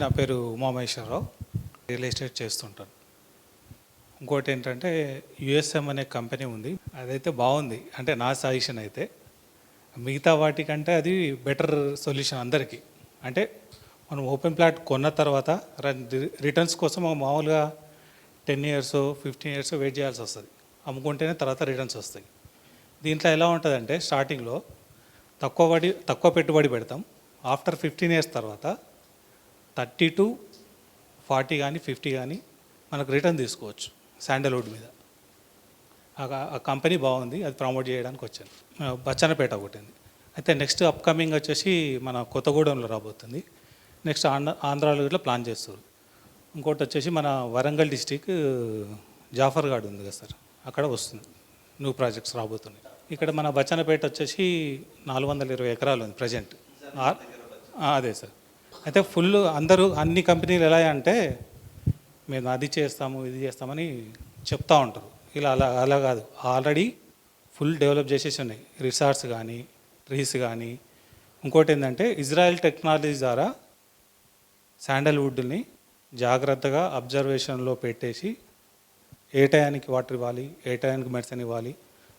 నా పేరు Umamaheswararao. Real estate చేస్తుంటాను. ఇంకోటి ఏంటంటే యుఎస్ఎం అనే కంపెనీ ఉంది. అదైతే బాగుంది. అంటే నా సజెషన్ అయితే. మిగతా వాటికంటే అది బెటర్ సొల్యూషన్ అందరికీ. అంటే మనం ఓపెన్ ప్లాట్ కొన్న తర్వాత రిటర్న్స్ కోసం మామూలుగా ten years fifteen years wait చేయాల్సి వస్తుంది. అమ్ముకుంటేనే తర్వాత రిటర్న్స్ వస్తాయి. దీంట్లో ఎలా ఉంటుందంటే స్టార్టింగ్లో తక్కువ పడి తక్కువ పెట్టుబడి పెడతాం. ఆఫ్టర్ ఫిఫ్టీన్ ఇయర్స్ తర్వాత థర్టీ టు ఫార్టీ కానీ ఫిఫ్టీ కానీ మనకు రిటర్న్ తీసుకోవచ్చు శాండల్వుడ్ మీద. ఆ- కంపెనీ బాగుంది అది ప్రమోట్ చేయడానికి వచ్చాను. ఆ, బచ్చన్నపేట ఒకటింది అయితే నెక్స్ట్ అప్కమింగ్ వచ్చేసి మన కొత్తగూడెంలో రాబోతుంది. నెక్స్ట్ ఆంధ్ర ఆంధ్రాలో ఇట్లా ప్లాన్ చేస్తారు. ఇంకోటి వచ్చేసి మన వరంగల్ డిస్టిక్ జాఫర్గాడ్ ఉంది కదా సార్ అక్కడ వస్తుంది. న్యూ ప్రాజెక్ట్స్ రాబోతున్నాయి. ఇక్కడ మన బచ్చన్నపేట వచ్చేసి నాలుగు వందల ఇరవై ఎకరాలు ఉంది ప్రజెంట్. అదే సార్. అయితే ఫుల్ అందరూ అన్ని కంపెనీలు ఎలా అంటే మేము అది చేస్తాము ఇది చేస్తామని చెప్తా ఉంటారు. ఇలా అలా అలా కాదు. ఆల్రెడీ ఫుల్ డెవలప్ చేసేసి ఉన్నాయి. రిసార్ట్స్ కానీ ట్రీస్ కానీ. ఇంకోటి ఏంటంటే ఇజ్రాయెల్ టెక్నాలజీ ద్వారా శాండల్వుడ్ని జాగ్రత్తగా అబ్జర్వేషన్లో పెట్టేసి ఏ టయానికి వాటర్ ఇవ్వాలి ఏ టయానికి మెడిసిన్ ఇవ్వాలి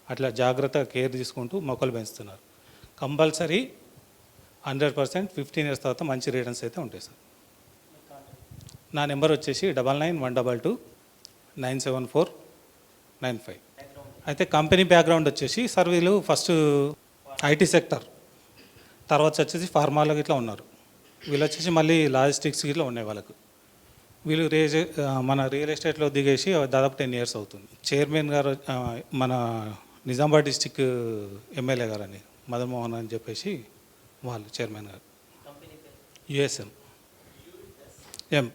అట్లా జాగ్రత్తగా కేర్ తీసుకుంటూ మొక్కలు పెంచుతున్నారు. Compulsory hundred percent fifteen years తర్వాత మంచి రిటర్న్స్ అయితే ఉంటాయి సార్. నా నెంబర్ వచ్చేసి double nine one double two nine seven four nine five. అయితే కంపెనీ బ్యాక్గ్రౌండ్ వచ్చేసి సార్ వీళ్ళు ఫస్ట్ ఐటీ సెక్టర్ తర్వాత వచ్చేసి ఫార్మాలో ఇట్లా ఉన్నారు. వీళ్ళు వచ్చేసి మళ్ళీ లాజిస్టిక్స్ ఇట్లా ఉన్నాయి వాళ్ళకు. వీళ్ళు రేజ్ మన రియల్ ఎస్టేట్లో దిగేసి దాదాపు టెన్ ఇయర్స్ అవుతుంది. చైర్మన్ గారు మన నిజామాబాద్ డిస్టిక్ ఎమ్మెల్యే గారు అని మదన్మోహన్ అని చెప్పేసి వాళ్ళు చైర్మన్ గారు. యుఎస్ఎం. ఎం.